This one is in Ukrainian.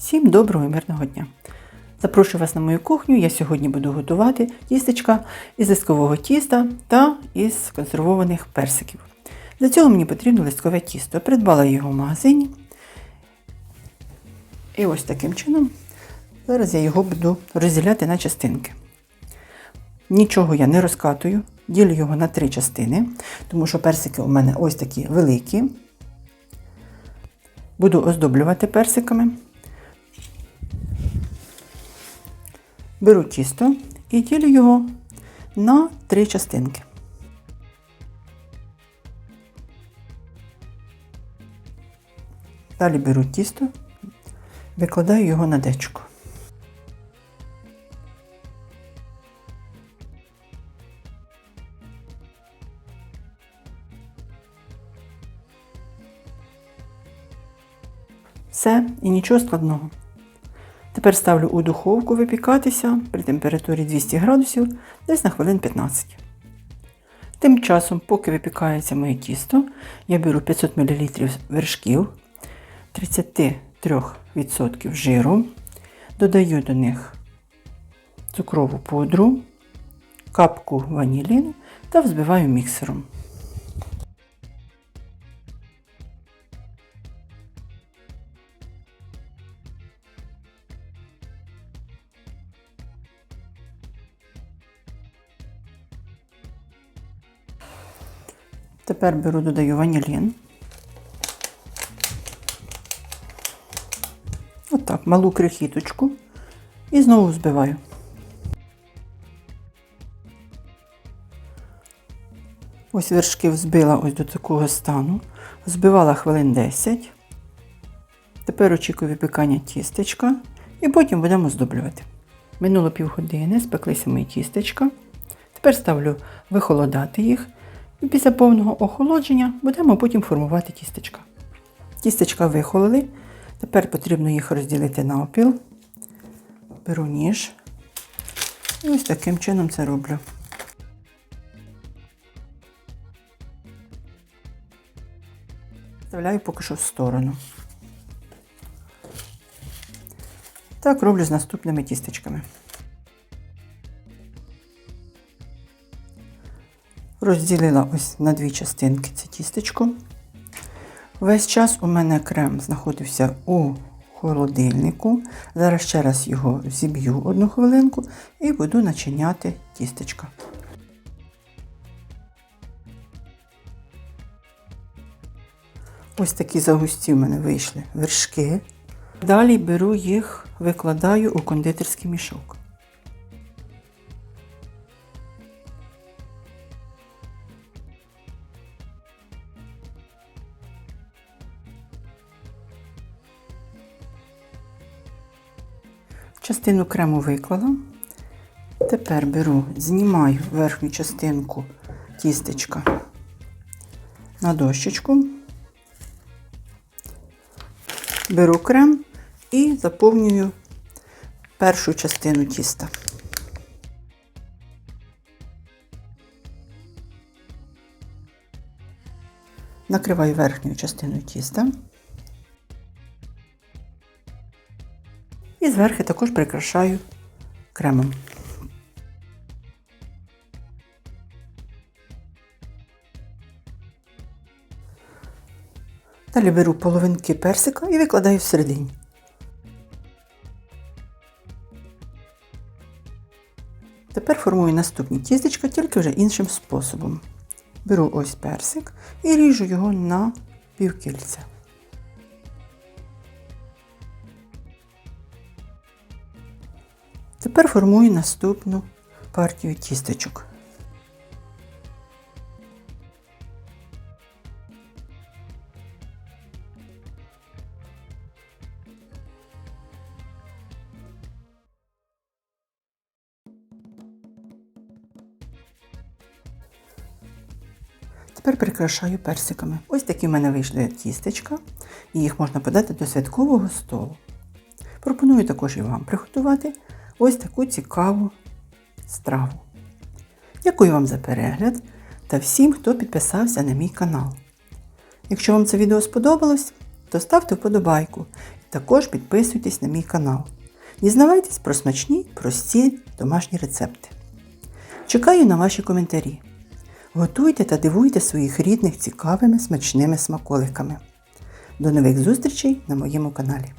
Всім доброго і мирного дня! Запрошую вас на мою кухню. Я сьогодні буду готувати тістечка із листкового тіста та із консервованих персиків. Для цього мені потрібно листкове тісто. Я придбала його в магазині. І ось таким чином зараз я його буду розділяти на частинки. Нічого я не розкатую, ділю його на три частини, тому що персики у мене ось такі великі. Буду оздоблювати персиками. Беру тісто і ділю його на три частинки. Далі беру тісто, викладаю його на дечку. Все і нічого складного. Тепер ставлю у духовку випікатися при температурі 200 градусів десь на хвилин 15. Тим часом, поки випікається моє тісто, я беру 500 мл вершків 33% жиру, додаю до них цукрову пудру, капку ваніліну та взбиваю міксером. Тепер беру, додаю ванілін. Отак, малу крихіточку. І знову збиваю. Ось вершки взбила ось до такого стану. Збивала хвилин 10. Тепер очікую випікання тістечка і потім будемо здоблювати. Минуло півгодини, спеклися мої тістечка. Тепер ставлю вихолодати їх. Після повного охолодження будемо потім формувати тістечка. Тістечка вихололи. Тепер потрібно їх розділити на опіл. Беру ніж. І ось таким чином це роблю. Вставляю поки що в сторону. Так роблю з наступними тістечками. Розділила ось на дві частинки це тістечко. Весь час у мене крем знаходився у холодильнику. Зараз ще раз його зіб'ю одну хвилинку і буду начиняти тістечка. Ось такі загусті в мене вийшли вершки. Далі беру їх, викладаю у кондитерський мішок. Частину крему виклала. Тепер беру, знімаю верхню частинку тістечка на дощечку, беру крем і заповнюю першу частину тіста. Накриваю верхню частину тіста. І зверху також прикрашаю кремом. Далі беру половинки персика і викладаю всередині. Тепер формую наступні тістечка, тільки вже іншим способом. Беру ось персик і ріжу його на півкільця. Тепер формую наступну партію тістечок. Тепер прикрашаю персиками. Ось такі в мене вийшли тістечка, і їх можна подати до святкового столу. Пропоную також і вам приготувати ось таку цікаву страву. Дякую вам за перегляд та всім, хто підписався на мій канал. Якщо вам це відео сподобалось, то ставте вподобайку Також підписуйтесь на мій канал. Дізнавайтесь про смачні, прості домашні рецепти. Чекаю на ваші коментарі. Готуйте та дивуйте своїх рідних цікавими смачними смаколиками. До нових зустрічей на моєму каналі.